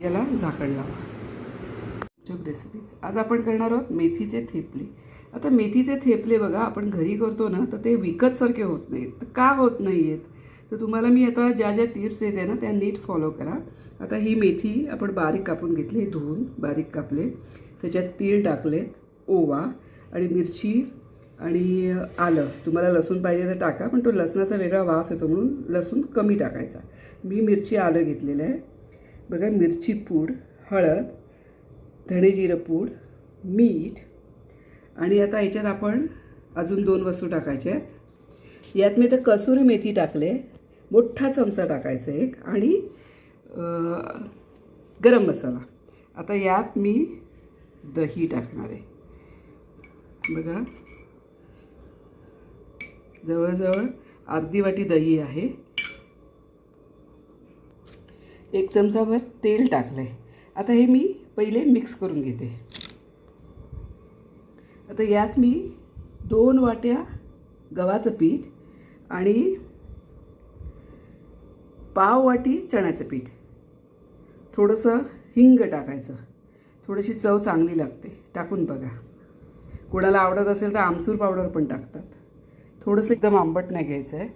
याला झाकण लावा. YouTube रेसिपीज आज आपण करणार आहोत मेथीचे थेपले. आता मेथीचे थेपले बघा आपण घरी करतो ना तर ते विकतसारखे होत नाहीत. तर का होत नाही आहेत तर तुम्हाला मी आता ज्या ज्या टिप्स देते ना त्या नीट फॉलो करा. आता ही मेथी आपण बारीक कापून घेतली धुवून बारीक कापले. त्याच्यात तीळ टाकलेत ओवा आणि मिरची आणि आलं. तुम्हाला लसूण पाहिजे तर टाका पण तो लसणाचा वेगळा वास येतो म्हणून लसूण कमी टाकायचा. मी मिरची आलं घेतलेलं आहे. बघा मिरची पूड हळद धणे जिरं पूड मीठ आणि आता याच्यात आपण अजून दोन वस्तू टाकायच्या आहेत. यात मी तर कसुरी मेथी टाकले मोठा चमचा टाकायचा एक आणि गरम मसाला. आता यात मी दही टाकणार आहे. बघा जवळजवळ अर्धी वाटी दही आहे. एक चमचाभर तेल टाकलं आहे आता हे मी पहिले मिक्स करून घेते. आता यात मी दोन वाट्या गव्हाचं पीठ आणि पाव वाटी चण्याचं पीठ. थोडंसं हिंग टाकायचं. थोडीशी चव चांगली लागते. टाकून बघा. कोणाला आवडत असेल तर आमसूर पावडर पण टाकतात. थोडंसं एकदम आंबट नाही घ्यायचं आहे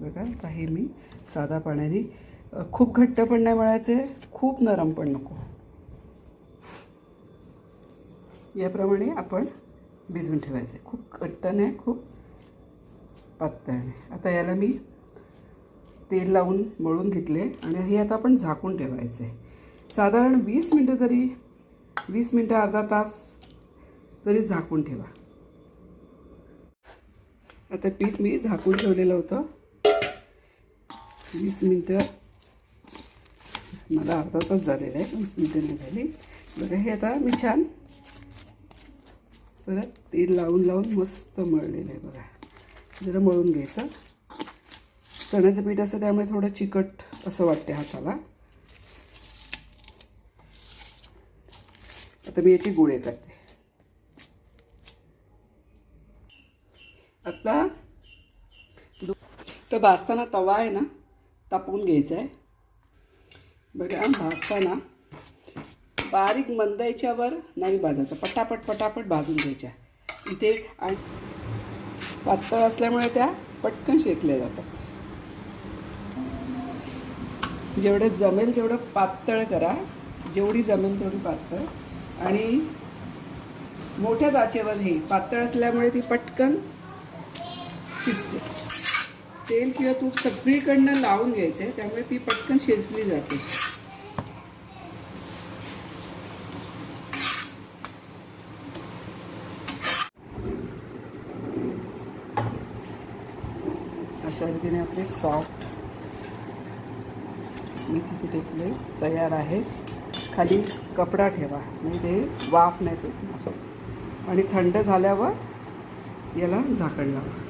बघा आता हे मी साधा पाण्याने खूप घट्ट पण नाही मळायचे खूप नरम पण नको. याप्रमाणे आपण भिजवून ठेवायचं. खूप घट्ट नाही खूप पातळ नाही. आता याला मी तेल लावून मळून घेतले आणि हे आता आपण झाकून ठेवायचं. आहे साधारण वीस मिनटं तरी वीस मिनटं अर्धा तास तरी झाकून ठेवा. आता पीठ मी झाकून ठेवलेलं होतं. वीस मिनटं. मला अर्धा तास झालेला आहे वीस मिनटं नाही झाली. बघा हे आता मी छान परत तेल लावून लावून मस्त मळलेलं आहे बघा. जरा मळून घ्यायचं. चण्याचं पीठ असतं त्यामुळे थोडं चिकट असं वाटते हाताला. आता मी याची गोळे करते. आता तर भाजताना तवा आहे ना तापवून घ्यायचं आहे बघा भाजताना बारीक मंदायच्यावर नाही भाजायचं पटापट पटापट भाजून घ्यायच्या. इथे आणि पातळ असल्यामुळे त्या पटकन शेकल्या जातात. जेवढं जमेल तेवढं पातळ करा. जेवढी जमेल तेवढी पातळ. आणि मोठ्या जाचेवर हे पातळ असल्यामुळे ती पटकन शिजते. तेल किंवा तूप सगळीकडनं लावून घ्यायचं आहे त्यामुळे ती पटकन शिजली जाते. अशा रीतीने आपले सॉफ्ट मेथीचे टेपले तयार आहेत खाली कपडा ठेवा म्हणजे ते वाफ नाही सुटणार. आणि थंड झाल्यावर याला झाकण लावा.